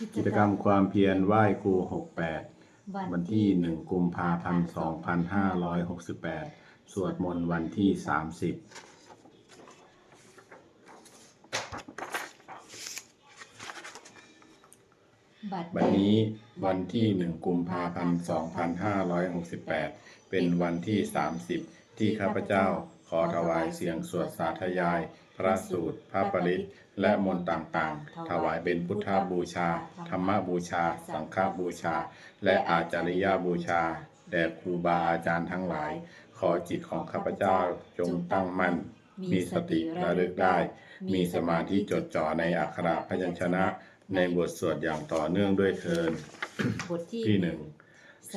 กิจกรรมความเพียรไหว้ครู 68 วันที่ 1 กุมภาพันธ์ 2568 สวดมนต์วันที่ 30บัดบัดนี้วันที่1กุมภาพันธ์2568เป็นวันที่30ที่ข้าพเจ้าขอถวายเสียงสวดสาธยาย พระสูตร พระปริตรและมนต์ต่างๆ ถวายเป็นพุทธบูชา ธรรมบูชา สังฆบูชา และอาจาริยบูชา แด่ครูบาอาจารย์ทั้งหลาย ขอจิตของข้าพเจ้าจงตั้งมั่น มีสติระลึกได้ มีสมาธิจดจ่อในอักขระพยัญชนะ ในบทสวดอย่างต่อเนื่องด้วยเทินบทที่ที่หนึ่ง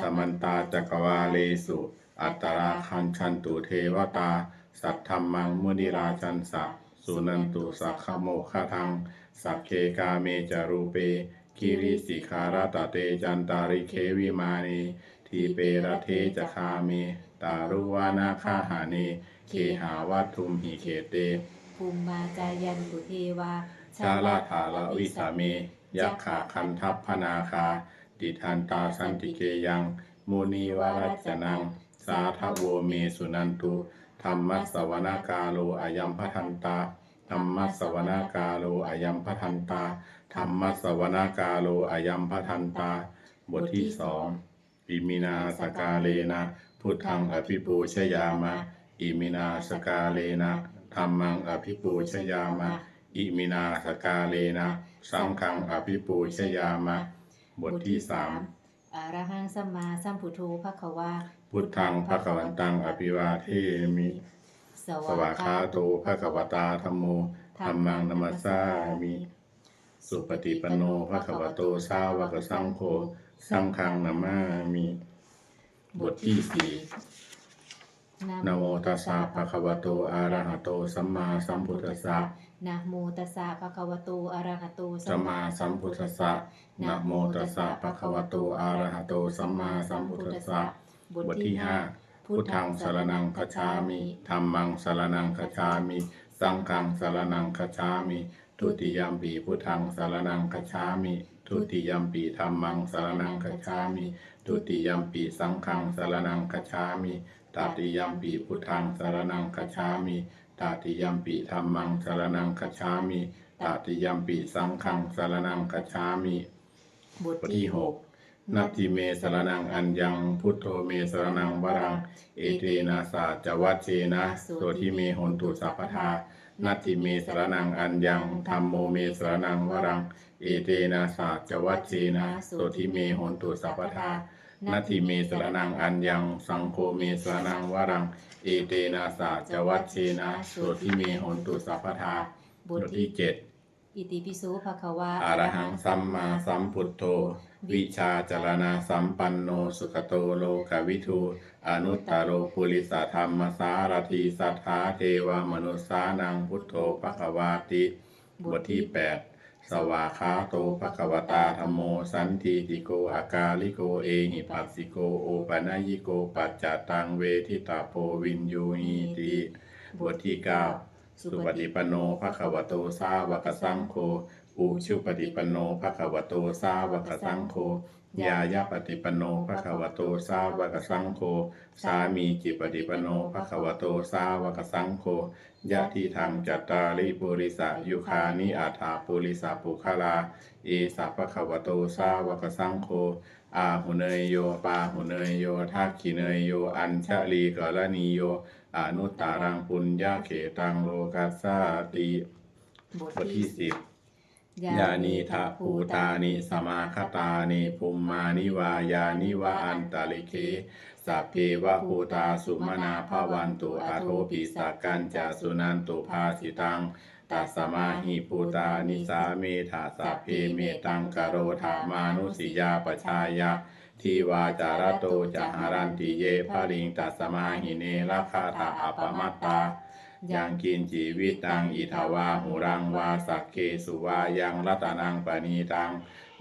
สมันตาจักรวาเลสุ อัตตราคันชันตุเทวตา สัทธรรมังมุนิราชันสะ สุนันตุสักขโมฆะทัง สักเคกาเมจารูเปคิริสิคารตเตจันตาริเควิมานีทีเประเทจคาเมตารุวานาคาหาเนเคหาวัตทุมหิเขเตภูมิมาจายันตุเทวาชาลาธาละวิสาเมยักขาคันทัพพนาคาดิทันตาสันติเกยังมุนีวรัจจนัง สาทโวเมสุนันตุ ธรรมสสวนากาโลอายัมพทันตาธรรมสสวนากาโลอายัมพทันตาธรรมสสวนากาโลอายัมพทันตา บทที่สองอิมินาสกาเลนะพุทธังอภิปูชยามะ อิมินาสกาเลนะธรรมังอภิปูชยามะ อิมินาสกาเลนะสังฆังอภิปูชยามะ บทที่สามอะระหังสัมมาสัมพุทโธภควา พุทธังภควันตังอภิวาเทมิสสวากขาโตภควตาธรรมโมธรรมังนัมสสามิ สุปฏิปันโนภควโตสาวกสังโฆสังฆังนามามิ บทที่สี่นะโมตัสสะภะคะวะโตอะระหะโตสัมมาสัมพุทธัสสะนะโมตัสสะภะคะวะโตอะระหะโตสัมมาสัมพุทธัสสะนะโมตัสสะภะคะวะโตอะระหะโตสัมมาสัมพุทธัสสะ บทที่ห้าพุทธังสรนังคัจามิธัมมังสรนังคัจามิสังฆังสรนังคัจามิทุติยมปีพุทธังสรนังคัจามิทุติยมปีธัมมังสรนังคัจามิทุติยมปีสังฆังสรนังคัจามิตติยมปีพุทธังสรนังคัจามิตติยมปีธัมมังสรนังคัจามิตติยมปีสังฆังสรนังคัจามิบทที่หก นัตติเมสรนังอัญญังพุทโธเมสรนังวรัง เอเตนะสาจวัชเชนะโสทิเมหนตุสัพพทานัตติเมสรนังอัญญังธรรมโมเมสรนังวรัง เอเตนะสาจวัชเชนะโสทิเมหนตุสัพพทานัตติเมสรนังอัญญัง สังโฆเมสรนังวรัง เอเตนะสาจวัชเชนะโสทิเมหนตุสัพพทาบบททที่ที่เจ็ดอิติปิโสภะคะวาอรหังสัมมาสัมพุทโธ วิชาจรณาสัมปันโนสุขโตโลกวิทูอนุตตโรปุริสธรรมสารถีสัทธาเทวมนุสานังพุทโธภควาติบทที่ 8 สวาคาโตภควตาธรมโม สันทีติโกอากาลิโกเอหิปัสสิโกโอปะนยิโกปัจจตังเวทิตาโพวินยูหีติบทที่ 9 สุปฏิปโนภควโตสาวกสังโฆ อุชุปฏิปันโนภะควโตสาวกสังโฆยายาปฏิปันโนภะควโตสาวกสังโฆสามีจิปฏิปันโนภะควโตสาวกสังโฆยะทิทังจัตตาริปุริสะยุคานิอาถาปุริสะปุคลาเอสัพพะคะวะโตสาวกสังโฆอาหุเนยโยปาหุเนยโยทักขิเนยโยอัญชะลีกรณีโยอนุตตารังปุญญาเขตังโลกัสสาติบบททที่ที่สิบ ยานิทาภูตานิสมาคตานิภูมานิวายานิวาอันตลิเคสัพเพวะภูตาสุมนาภวันตุอาโทปิสักกันจาสุนันตุภาสิตังตัสมาหิภูตานิสาเมธาสัพเพเมตังกโรธามานุสิยาปชายะทีวาจารโตจหารันติเยภริงตัสมาหิเนรคาถาอัปปมัตตา ยังกินจีวิตังอิทาวาหุรังวาสักเคสุวายังรัตนังปณีตัง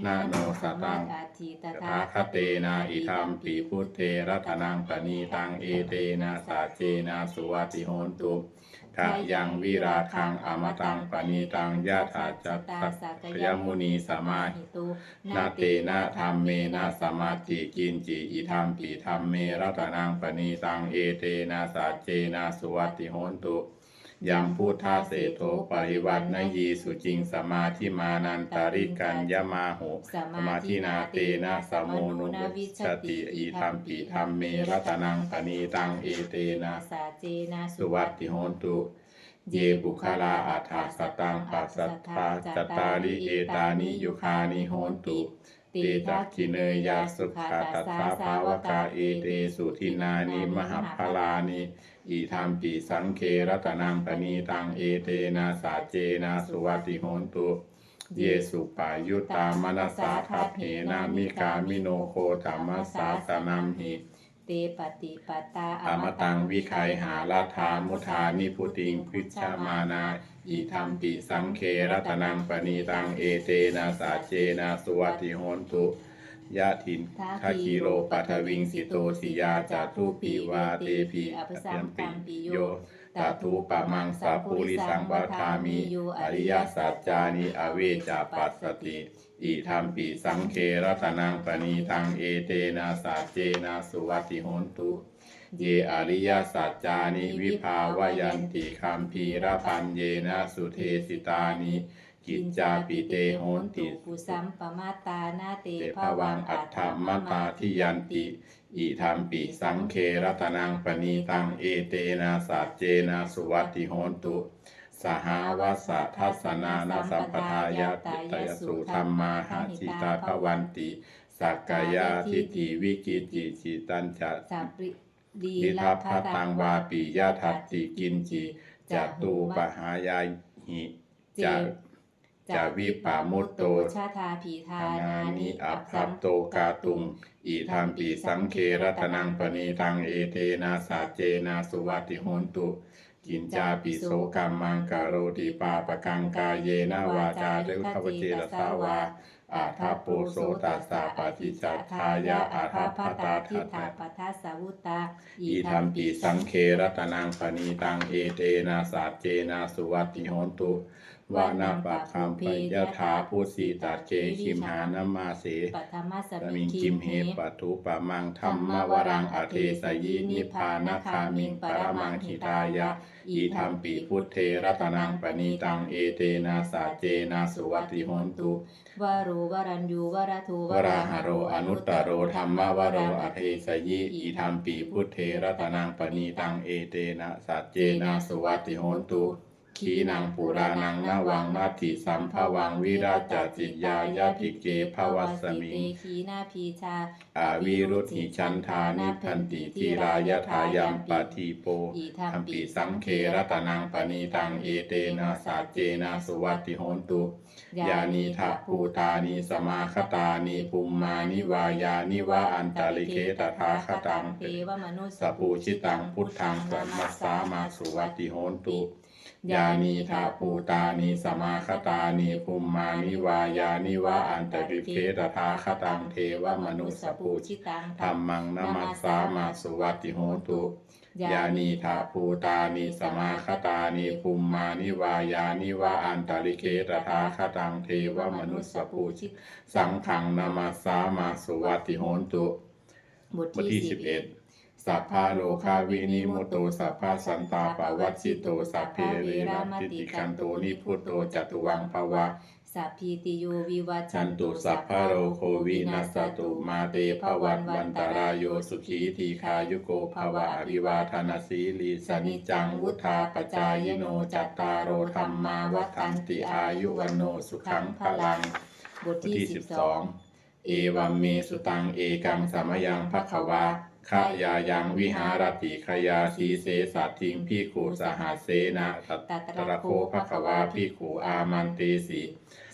นาโนสตังอาทิตถาคเตนาอิธรรมปีพุทเทรัตนังปณีตังเอเตนาสาเจนาสุวัติโหนตุ ทะยังวิราคังอมตังปณิตังยะถาจัตสักยมุนีสมาหิตุนาเตนะธรรมเมนะสมาติกินจิอิธรรมปิธรรมเมรัตนังปณีตังเอเตนะสัจเจนะสุวัติโหนตุ ยัมพุทธาเสโทปริวัตนยีสุจิงสมาธิมานันตาริกัญญมาโหสสมาธินาเตนะสมโมนุวิชติอิธรรมปิธรรมเมรัตนังปณีตังเอเตนะสาเจนะสุวัติโหนตุเยบุคลาอัฏฐสตังปัสสัทธาจตาริเอตานิยุคานิโหนตุเตจักขิเนยยาสุขาตัสสาภาวกาเอเตสุทินานิมหาพลานิ อิธรรมปิสังเครัตนังปณีตังเอเตนะสาเจนะสุวัติโหนตุเยสุปายุตตามนัสสาทัพเหนามิกามิโนโคธรรมสสาสนัมหิเตปฏิปตาอมตังวิไคหาลาธามุทานิพุติงพิชามานาอิธรรมปิสังเครัตนังปณีตังเอเตนะสาเจนะสุวัติโหนตุ ยะถินทาคิโรปัทวิงสิโตสิยาจาตุปีวาเตปีอภิสัมปิโยตาตุปะมังสัพพุริสังวทามิอริยสัจจานิอเวจาปัสสติอิธรรมปิสังเครัตนังปณีตังเอเตนะสาเจนะสุวัติโหนตุเยอริยสัจจานิวิภาวยันติคัมภีรพันเยนะสุเทสิตานิ กิจจาปิเตโหนติปุสัมปมาตานาเตเตภวังอัตถมตาทิยันติ อิธรรมปิสังเครัตนังปณีตังเอเตนะสัจเจนะสุวัติโหนตุสหาวัสสะทัสสนานาสัมปทายาติตยสุธรรมาหาจิตาภวันติสักกายาทิฏฐิวิกิจิจิตัญจะสัพริดีนิลทัพพพัตังวาปิยะทัตติกินจิจตูปหายาหิเจ จะจะวิปามุตโต ชาทาผีทาธานานิอัพสัมโตกาตุงอิธรรมปิสังเครัตนังปณีตังเอเตนะสาเจนะสุวัติโหนตุกินจาปิโสกัมมังกโรติปาปะกังกายเยนะวาจาเรวทวเจรสาวาอาทัปโปโสตัสสะปฏิจัตทายะอาทัปตาทิทัตาปัทาสาวุตาอิธรรมปิสังเครัตนังปณีตังเอเตนะสาเจนะสุวัติโหนตุ วานาปะคัมปยถาพุสีตัดเกขิมหานามาเสปัทมัสสมิมิงคิกิมมเฮเฮปัทุปะมังธรรมวรังอเทสยินิพพานาคามิงปรมังหิตายะอิธรรมปิพุทเทรัตนังปณีตังเอเตนะสาเจนะสุวัติโหนตุวารุวรัญยูวรทูวราหาโรอนุตตโรธรรมวโรอเทสยิอิธรรมปีพุทเทรัตนังปณีตังเอเตนะสัจเจนะสุวัติโหนตุ ขีนังปุรานังนวังนาทิสัมภวังวิราชจิตยายาติเกภวัสมิงขีนาพีชาอาวิรุธหิชันทานิพันติทีรายทายัมปะทีโปธรรมปิสังเครัตนังปณีตังเอเตนะสัจเจนะสุวัติโหนตุยานิทัภูตานิสมาคตานิปุมมานิวายานิวะอันตาลิเคตถาคตังเทวมนุสสปูชิตังพุทธังสมัสสามาสุวัติโหนตุ ยานิทัพภูตานิสมาคตานิปุมมานิวายานิวะอันตาลิเคตถาคตังเทวมนุสปูชิชิตังธรรมังนมัสสามาสุวัติโหตุยานิทาภูตานิสมาคตานิภูมมานิวายานิวะอันตาลิเคตถาคตังเทวมนุสสปูชิสังขังนามาสามาสุวัติโหตุบทที่สิบเอ็ด สัพพะโลคาวินิมุตโตสัพพะสันตาปวัชชิโตสัพเพเรนะติติกันโตนิพุโตจตุวังภวะสัพพิติโยวิวัชชันตุสัพพะโรโควินัสตุมาเตภวันวันตรายโยสุขีทีคายุโกภวะอภิวาทนาสีลีสนิจังวุธาปจายโนจัตตารโอธรรมาวัฏันติอายุวันโนสุขังพลังบทที่สิบสองเอวัมเมสุตังเอกังสามยังภควา ขยายังวิหารติขยาสีเสสัตทิงพิขูสหัสเสนะตัตตระโคภควาพิขูอามันเตสี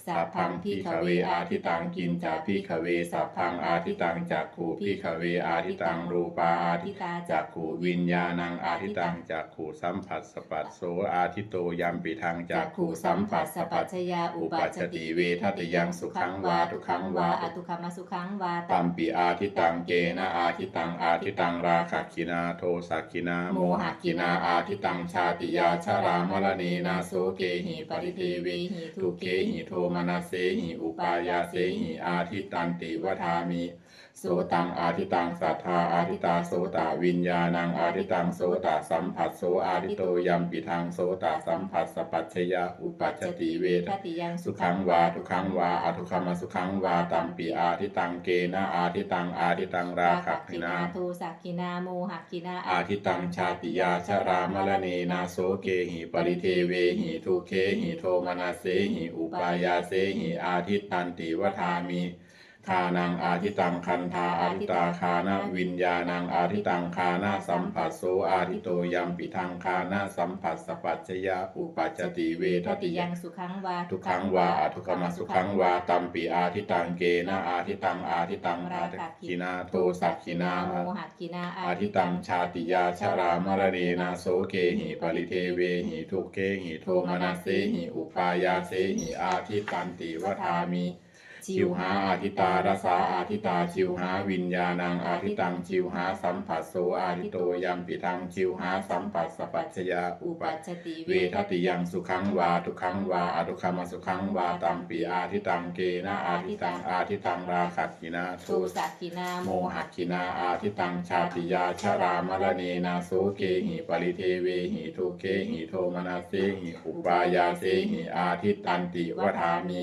สสัพพังพิขเวอาทิตังกินจาพิขเวสัพพังอาทิตังจักขูพิขเวอาทิตังรูปาอาทิตาจักขูวิญญาณังอาทิตังจักขูสัมผัสสปัสโสอาทิโตยัมปิทังจัจักกขูขูสัสัมมผัผัสสสสปัปัจสจยาอุอุปัปัชชติติเวเวทัทัตตยัยังงสุสุขัขังงวาวาอทุตุขัขังงวามาสุขังวาตัมปิอาทิตังเกนะอาทิตังอาทิตังอาทิตังราคะคินาโทสักคินาโมหคินาอาทิตังชาติยาชรามรณีนาโสเกหิปริเทเวหิทุเกหิโทมนัสเสหิ อุปายาเสหิ อาทิตันติวทามิ โสตังอาทิตังสัทธาอาทิตาโสตวิญญาณังอาทิตังโสตสัมผัสโสอาทิโตยัมปิทังโสตสัมผัสสปัจฉยาอุปัจจติเวททัติยังสุขังวาทุขังวาอทุขัมสุขังวาตัมปิอาทิตังเกนะอาทิตังอาทิตังราคะคินาโทสักขินาโมหักขินาอาทิตังชาติยาชรามรณีนาโสเกหิปริเทเวหิทุเคหิโทมนาเสหิอุปายาเสหิอาทิตันติวทามิ คานังอาทิตังคันธาอาทิตาคานะวิญญาณังอาทิตังคานะสัมผัสโสอาทิโตยัมปิทังคานะสัมผัสสปัจจยาอุปัจจติเวททัติติยัยังงสุขังวาทุกขังวาอทุกขมสุขังวาตัมปิอาทิตังเกนะอาทิตังอาทิตังราคะคินาโทสักขินาโมหักขินาอาทิตังชาติยาชรามรณีนาโสเกหิปริเทเวหิทุเกหิโทมนัสเสหิอุปายาเสหิอาทิตันติวทามิ ชิวหาอาทิตารสาอาทิตาชิวหาวิญญาณังอาทิตังชิวหาสัมผัสโสอาทิโตยัมปิทังชิวหาสัมผัสสปัจจยาอุปัชติเวทติยังสุขังวาทุขังวาอทุกขมสุขังวาตัมปีอาทิตังเกนะอาทิตังอาทิตังราคักขินาโทสักขินาโมหักกขินาอาทิตังชาติยาชรามรณีนาโสเกหิปริเทเวหิทุเกหิโทมนาเสหิอุปายาเสหิอาทิตันติวทามิ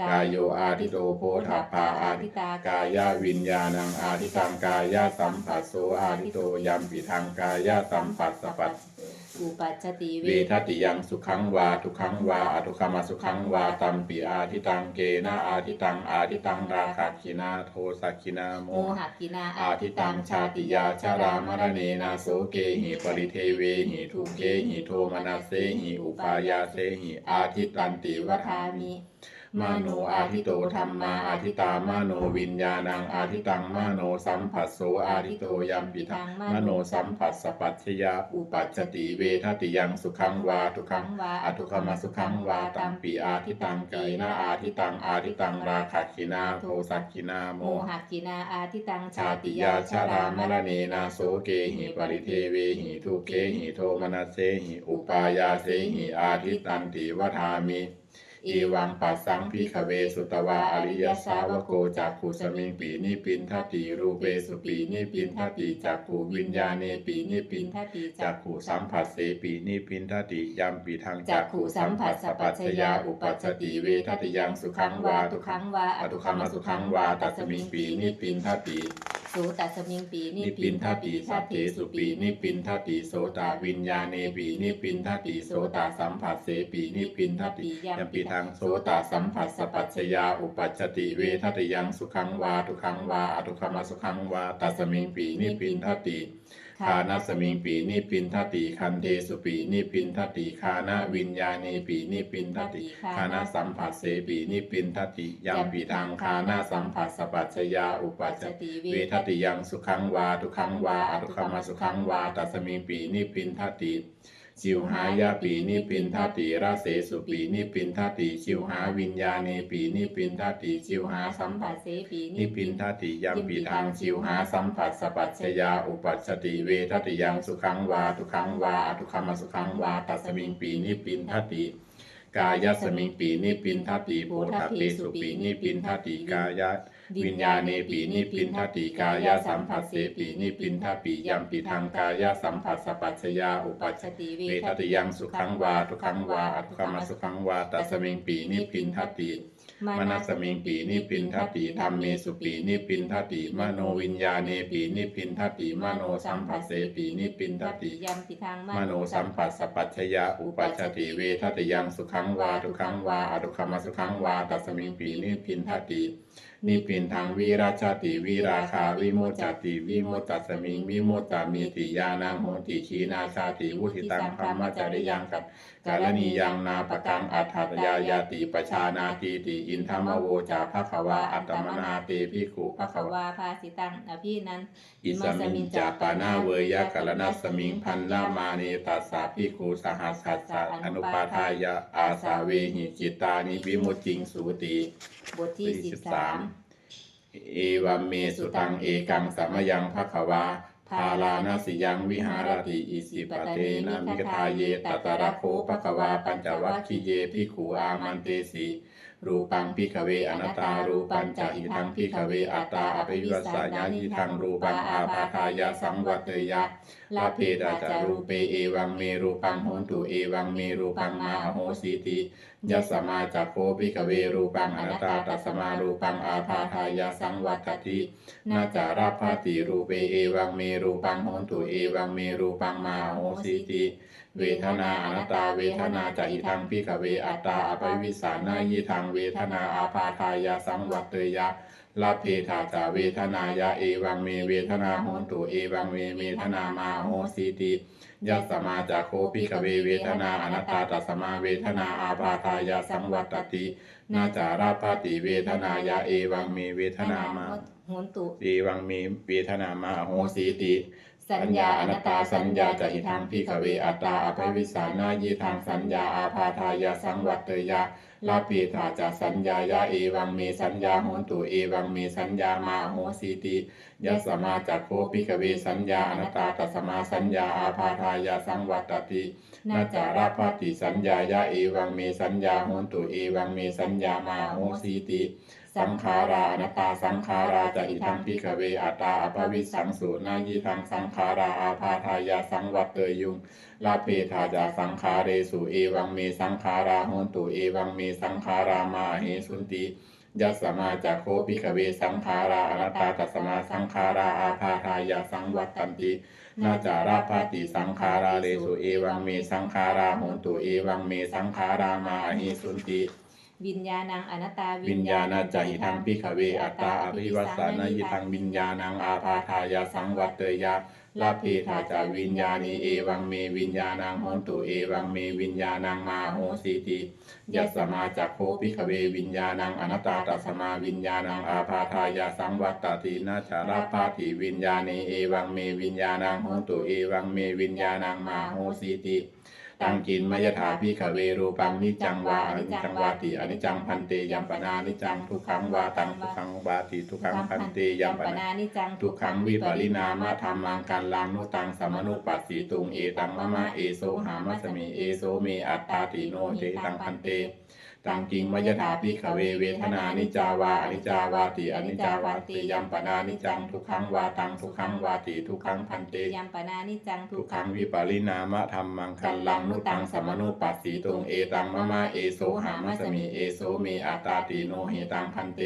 กายโยอาทิโตโพธัพพาอาทิตากายาวิญญาณังอาทิตังกายาสัมผัสโสอาทิโตยัมปิทังกายาสัมผัสสปัสอุปัชติเวทัติยังสุขังวาทุขังวาอทุกขมสุขังวาตัมปิอาทิตังเกนะอาทิตังอาทิตังราคะคินาโทสักขินาโมโมหักขินาอาทิตังชาติยาชรามรณีนาโสเกหิปริเทเวหิทุเกหิโทมนาเสหิอุปายาเสหิอาทิตันติวทามิ มโนอาทิโตธรรมาอาทิตามโนวิญญาณังอาทิตังมโนสัมผัสโสอาทิโตยัมปิทังมโนสัมผัสสปัจฉยาอุปัจจติเวทติยังสุขังวาทุขังวาอทุขมสุขังวาตัมปิอาทิตังไกนะอาทิตังอาทิตังราคะคินาโทสักคินาโมหกขินาอาทิตังชาติยาชารามรณีนาโสเกหิปริเทเวหิทุเกหิโทมนัสเสหิอุปายาเสหิอาทิตันติวทามิ อีวังปัสสังพิขเวสุตวาอริยสาวโกจักขุสมิงปีนิปินทติรูเปสุปีนิปินทติจักขุวิญญาเนปีนิปินทัติจักขุสัมผัสเสปีนิพินทติยัมปีทังจักขุสัมผัสสปัจจยาอุปัชติเวทติยังสุขังวาทุทุขัขังงวาอทุขัมสุขังวาตัสมิงปีนิปินทติสูตัสมิงปีนินิปิปินนทัทติติทัสัตพเพติสุสุปีปีนิปินทติโสตวิญญาเนปีนิปินทติโสตสัมผัสเสปีนิปินทติยัมปีทังโสตสัมผัสสปัจจยาอุปัชติเวทติยังสุขังวาทุขังวาอทุขัมสุขังวาตัสมิงปีนิปินทติคานัสมิงปีนิปินทติคันเทสุปีนิปินทติคานะวิญญาเนปีนิปินทติคานะสัมผัสเสปีนิปินทติยัมปีทังคานะสัมผัสสปัจจยาอุปัชชติเวทติยังสุขังวาทุขังวาอทุขัมสุขังวาตัสมิงปีนิปินทติ ชิวหายาปีนิปินทติราเสสุปีนิปินทติชิวหาวิญญาเนปีนิปินทติชิวหาสัมผัสเสปีนิปินทติยัมปีทางชิวหาสัมผัสสปัจจยาอุปัชติเวทติยังสุขังวาทุขังวาอทุขัมสุขังวาตัสมิงปีนิปินทติ กายสมิงปีนิปินทติโพธเปสุปีนิปินทติกายะวิญญาเนปีนิปินทติกายสัมผัสเสปีนิปินทปิยัมปิทังกายสัมผัสสปัจจยาอุปัชชติเวทติยังสุขังวาทุขังวาอทุขัมสุขังวาตัสมิงปีนิปินทติ มนัสมิงปีนิปินทติธรรมเมสุปีนิปินทติมโนวิญญาเนปีนิปินทติมโนสัมผัสเสปีนิปินทติยัมปิทางมโนสัมผัสสปัจฉยาอุปัจจติเวทติยังสุขังวาทุขังวาอทุขมสุขังวาตัสมิงปีนิพินทตินิพินทางวิราชติวิราคาวิโมจติวิโมจจัสมิงวิโมจจามีติยานังโหติขีนาชาติวุธิตังธรรมจริยังกัต กาลนียังนาปกังอัฏฐยายาติปชานาทีติอินทมโวจาภควาอัตตมนาเตภิกขุภภคววาภาสิตังอภินันอิสมิงจาปานาเวยกาลนัสมิงพันนามาเนตัสสะพิกขุสหัสสัสสะอนุปาทายะอาสาเวหิจิตานิวิมุตติงสุติบทที่สิบสามเอวัมเมสุตังเอกังสัมมยังภควา ภาลานสิยังวิหารติอิสิปเตนะมิกทาเยตตระโคปะกวาปัญจวัคคีเยพิขูอามันเตสีรูปังพิกเวอนัตตารูปัญจหิทังพิกเวอัตตาอภิวัสสายานิทังรูปังอาภาทายะสังวัตยะลาเพดาจารูเปเอวังเมรูปังโหนตุเอวังเมรูปังมาโหสีติยัสมาจักโคปิกเวรูปังอนัตตาตัสสมารูปังอาภาทายาสังวัตตินาจาราภาติรูเปเอวังเมรูปังโหนตุเอวังเมรูปังมาโหสีติเวทนาอนัตตาเวทนาจะอิทังพิกเวอัตตาอภิวิสานายิทังเวทนาอาภาทายาสังวัตยะ ลาเพธาจาเวทนายะเอวังเมเวทนาโหนตุเอวังเมเวทนามาโหสีติยัสสมาจาโคปิกเวเวทนาอนัตตาตัสสมาเวทนาอาภาทายาสังวัตตินาจาราปาติเวทนายะเอวังเมเวทนามาโหนตุเอวังเมเวทนามาโหสีติสัญญาอนัตตาสัญญาจะอิทังพิกเวอัตตาอภิวิสานายิทางสัญญาอาภาทายาสังวัตยา ลาปีธาจาสัญญายาเอวังเมสัญญาโหตุเอวังเมสัญญามาโหสีติยัสมาจักโคปิกเวสัญญาอนัตตาตสมาสัญญาอาภาทายาสังวัตตินาจาราภาติสัญญายาเอวังเมสัญญาโหตุเอวังเมสัญญามาโหสีติ สังขาราอนัตตาสังขาราจะอิทังพิกเวอัตตาอภวิสังสูนายิทังสังขาราอาภาทายาสังวัตเตยุงลาเพธาจาสังขาเรสุเอวังเมสังขาราโหนตุเอวังเมสังขารามาเหสุนติยัสมาจาโคปิกเวสังขาราอนัตตาตัสสมาสังขาราอาภาทายาสังวัตตันตินาจาราภาติสังขาราเรสุเอวังเมสังขาราโหนตุเอวังเมสังขารามาเหสุนติ วิญญาณังอนัตตาวิญญาณจาหิทังพิกเวอัตตาอภิวัสสานายิทังวิญญาณังอาภาทายาสังวัตเตยะลาเพธาจาวิญญาณีเอวังเมวิญญาณังโหนตุเอวังเมวิญญาณังมาโหสีติยัสสมาจักโคปิกเววิญญาณังอนัตตาตัสสมาวิญญาณังอาภาทายาสังวัตตตินาชาราภาติวิญญาณีเอวังเมวิญญาณังโหนตุเอวังเมวิญญาณังมาโหสีติ ตังกินมยถาพิขเวรูปังนิจังวาอนิจังวาติอนิจังพันเตยัมปนานิจังทุกขังวาตังทุกขังวาติทุกขังพันเตยัมปนานิจังทุกขังวิปริณามาธรรมังการลังนุตังสมนุปัสสีตุงเอตังมะมะเอโซหามัสมีเอโซเมอัตตาติโนเตตังพันเต ตังกิงมยถาพิขเวเวทนานิจาวาอนิจจาวาติอนิจจาวาติยัมปนานิจังทุกขังวาตังทุกขังวาติทุกขังพันเตยัมปนานิจังทุทุกกขัขังงวิปริณามะธรรมังคันลังนุตังสมนุปัสสีตุงเอตังมะมะเอโซหามัสมิเอโซเมอัตตาติโนเหตังพันเต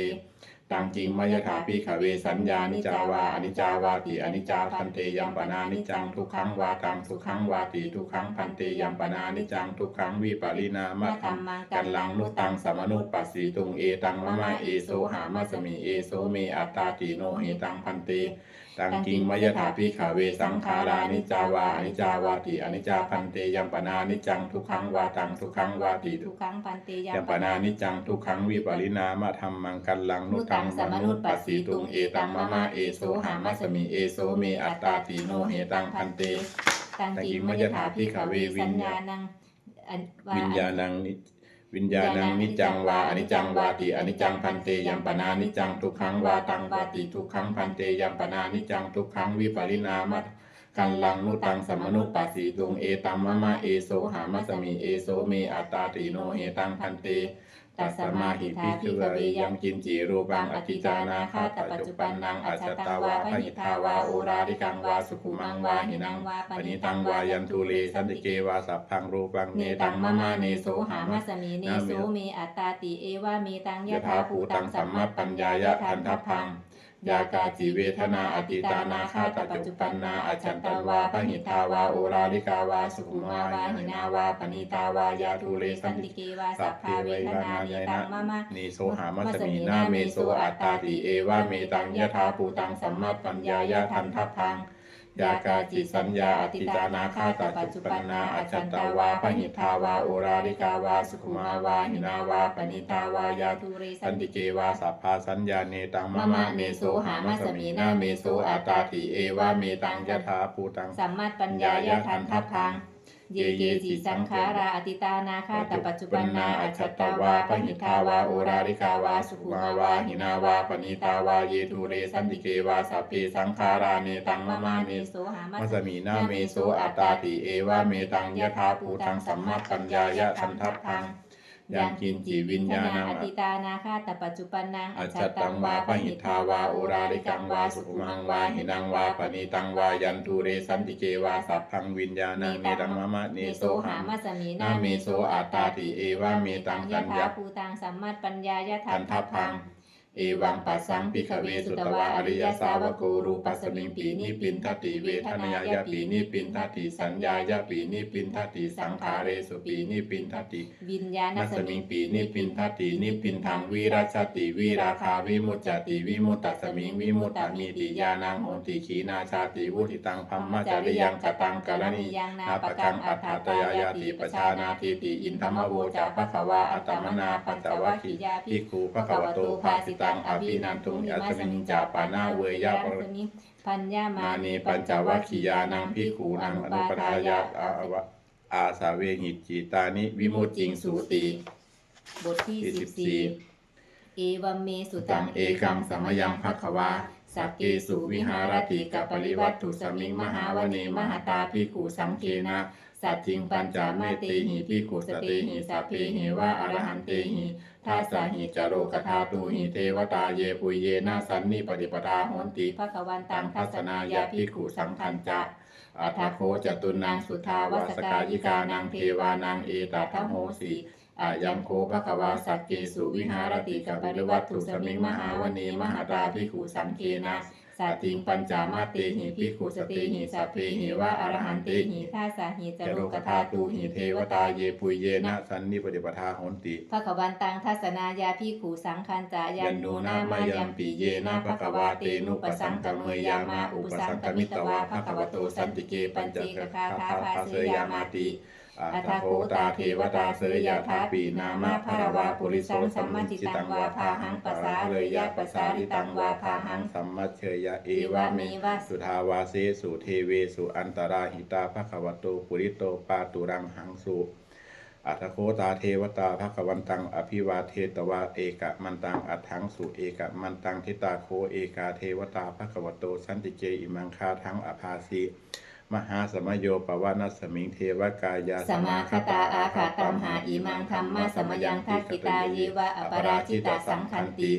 ตังจริงมายถาปีขเวสัญญานิจาวาอนิจาวาติอนิจาพันเตยัมปนานิจังทุกขังวาตังทุกขังวาติทุกขังพันเตยัมปนานิจังทุกขังวิปริณามะธรรมกันลังนุตังสมนุปัสสีตุงเอตังมะมะเอโซหามัสมีเอโซเมอัตตาติโนเอตังพันเต ตังกิงมยถาพิขาเวสังขารานิจจาวาอนิจจาวาติอนิจจาพันเตยัมปนานิจังทุกขังวาตังทุกขังวาติทุทุกกขังปันเตยัยัมปนานิจังทุกขังวิปริณามะธรรมังกันลังนุตังสมนุปัสสีตุงเอตังมะมะเอโซหามัสมิเอโซเมอัตตาติโนเหตังพันเตตังกิมยถาพิขเววิญญาณังอันวิญญาณังนิ วิญญาณังนิจังวาอนิจังวาติอนิจังพันเตยัมปนานิจังทุกขังวาตังวาติทุกขังพันเตยัมปนานิจังทุกขังวิปริณามะกันลังนุตังสมนุปัสสีตุงเอตัมมะมะเอโสหามัสมีเอโสเมอัตตาติโนเอตังพันเต ตัสมาหิทาพิกเวยังกินจีรูปังอธิจานาคาตปัจจุปันนางอัจจตาวาปหิทาวาอุราริกังวาสุขุมังวาหินังวาปณิตังวายันทุเลสันติเกวาสัพพังรูปังเนตังมะมาเนโสหามาสมีเนโสเมอัตตาติเอวาเมตังยะถาภูตังสัมมาปัญญายะทันทพัง ยากาจิเวทนาอติตานาคาตปัจจุปันนาอจันตวาปหิตาวาโอราลิกาวาสุขุมาวาหินาวาปณิตาวายาทูเรสันติกีวาสัพพาเวทนาเยนะนิโสหามัสมีนาเมโสอัตตาติเอวาเมตังยะทาปูตังสัมมาปัญญายะทันทัพพัง ยากาจิสัญญาอติตานาคาตาจุปปนาอาจันตาวาปหิทาวาโอราลิกาวาสุขุมาวาหินาวาปณิตาวายาตุเรสันติเกวาสัพพาสัญญาเนตังมะมะเมโสหามัสมีนาเมโสอาตาติเอวาเมตังยะถาภูตังสัมมาปัญญายะทันทัพทาง เยเยจิสังขาราอติตานาคาตปัจจุบันนาอัจฉตาวาปหิทาวาโอราริกาวาสุขุมาวาหินาวาปณิตาวาเยทูเรสันติเกวาสัพเพสังขาราเมตังมามาเมโสหามัสมีนาเมโสอัตตาติเอวาเมตังยะทาภูตังสัมมาปัญญายะทันทัพพัง ยังกินจีวิญญาณัอติตานาคาตปัจจุปันนังอัจตังวาปหิทาวาอุราริกังวาสุขมังวาหินังวาปณิตังวายันตูเรสันติเกวาสัพพังวิญญาณังเนตังมะมะเนโสหามัสมีนาเมโสอาตาติเอวามีตังกัญญาภูตังสัมมาปัญญายะทันทัพัง เอวังปัสสังปิกเวสุตวะอริยสาวกูรูปัสมิงปีนิปินทติเวทนายาปีนิปินทติสัญญาญาปีนิปินทติสังขาเรสุปีนิปินทติวิญญาณสมิงปีนิปินทตินิปินทังวิราชติวิราคาวิมุจติวิมุตตสมิงวิมุตตมีติญาณังโหติขีนาชาติวุติตังพัมมะจริยังกตังกรณียังนาปะกังอัฏฐตยายาติปชานาติติอินธรรมโวจาภควาอัตมนาปัจจวะขิยาภิกขุภควโตภาสิตังอภินันทุยัตมิงจาปานาเวยาปรมิปัญญามานีปัญจวัคคียานังพิกูนังอนุปทายาอาวะอาสาเวหิจีตานิวิโมจิงสูตีบทที่สิบสี่เอวัมเมสุตังเอกังสมยังภควาสักเกสุวิหารติกับปริวัตถุสมิงมหาวเนมหตาพิกุสังเกนะสัตถิงปัญจาเตหิพิกุสติหิสัพเพหิวะอรหันเตหิ ทัสสะหิจารุกธาตุหิเทวตาเยปุเยนาสันนิปฏิปทาหนติภะคะวันตังทัศนายาภิกขุสังคันจะอัฏฐโคจตุนางสุทาวาสกายิกานางเทวานางเอตาทัโมสีอายังโคภะควาสักเกสุวิหารติกับริวัตถุสมิงมหาวณีมหาตาภิกขุสังเคนะ สัตติงปัญจามาติหิพิขุสติหิสัพเพหิวะอรหันติหิท่าสาหิจโรกธาตูหิเทวตาเยปุยเยนะสันนิปฏิปทาหนติพระขวันตังทัศนายาพิขุสังคันจายันูนนามายัมปีเยนะพระขวาเตนุปสังกเมยามาอุปสังกมิตวาพระขวโตสันติเกปัญเจกคาคาภาเสยามาติ อัตโคตาเทวตาเสยยาทาปีนามาภราวาปุริโสสัมมาจิตังวาภาหังปัสสาเลยยะปัสสาริตังวาภาหังสัมมาเชยะเอวามิวะสุทาวาเสสุเทเวสุอันตราหิตาภควโตปุริโตปาตุรังหังสุอัตโคตาเทวตาภควันตัง อภิวาเทตวาเอกะมันตัง อัทังสุเอกะมันตังทิตาโคเอกาเทวตาภควโตสันติเจอิมังคาทั้งอภาสี มหาสมโยปวานาสมิงเทวกายาสมาคตาอาคาตัมหาอิมังธรรมะสมยังทักิตาเยวะอปราชิตาสังคันติ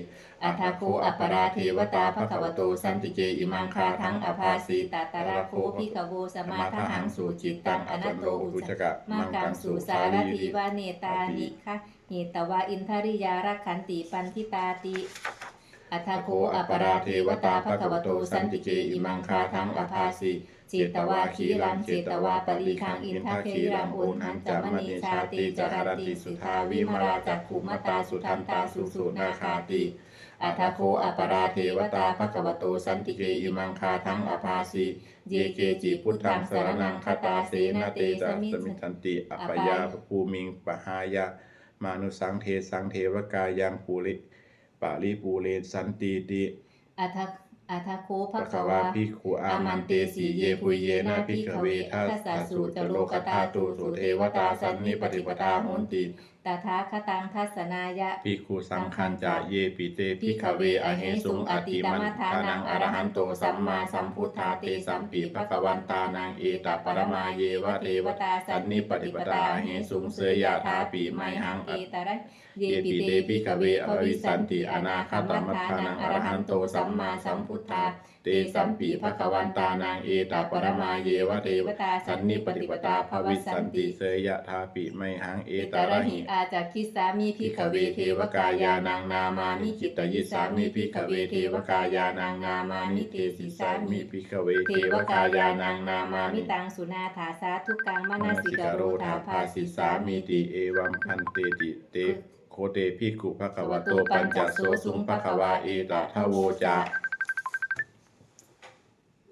อัทาคูอัปราเทวตาภควตูสันติเกอิมังคาทั้งอภาสีตาตระคูพิกโวสมาทหังสูจิตตังอนัตโตอุจกะมากังสูสารทีวะเนตานิคะหิตวาอินทริยารักขันติปันทิตาติ อัทโคอปราเทวตาภะคะวโตสันติเกอิมังคาทังอภาสีจิตตวาคีรังจิตตวาปริคังอินทคีรังอุณหันจมณีชาติจารติสุทาวิมราจักขุมตาสุทัมตาสุสุนาคาติอัทโคอปราเทวตาภะคะวโตสันติเกอิมังคาทังอภาสีเยเกจิพุทธังสารนังคตาเสนาเตจามิสมิทันติอปยาภูมิงปหายามานุสังเทสังเทวกายังภูริ ปาลิปูเรสันติติอัทอัทโคภปะคคะวาวาภิกขุอามันเตสีเยปุยเยนะภิกขเวทัสสะสุจโลกธาตุสุเทวตาสันนิปฏิปทาโหนติ ตถาคตังทัสนายะภิกขุสังฆันจะเยปิเตภิภิกกขขเวเวออเหเหสุสุงงออติติตมัมันฏฐาทานันังงออรรหัหันนโตโตสัสัมมมามาสัสัมมพุพุททธาธาเตเตสัสัมมปีปีภภะะคะคะวัวันนตาตานันังงเอเอตตปปรรมามาเยเยวะวะเทเทววตาตาสัสันนนินิปปฏิฏิปปตาตาเหเหสุสุงงเสเสยยยะยะถาถาปิปิไมไมหัหังงเออัตตระเยเยปิปิเตเตภิภิกกขขเวเวออวิวิสัสันนติติออนานาคคาตมัมัฏฏฐาฐานันังงออรรหัหันนโตโตสัสัมมมามาสัสัมมพุพุททธาธาเตเตสัสัมมปีปีภะภะคะคะวัวันนตาตานันังงเอเอตตปปรรมามาเยเยวะวะเทเทววตาตาสัสันนนินิปปฏิฏิปปตาตาภภววิสัสันนติติเสยยะถาปิไมหังเอเอตตระระหิหิอาจากคิสามิพิกเวเทวกายานังนามานิจิตยิสามิพิกเวเทวกายานังนามานิเทสิสามิภิกขเวเทวกายานังนามามิตังสุนาถาสาทุกังมนาสิกโรโรธาธาภาภาสิสิสามิมิติเอวัมพันเตติเตโคเตภิกุภะคะวะโตปัญจโสสุงภะคะวาเอตทะโวจา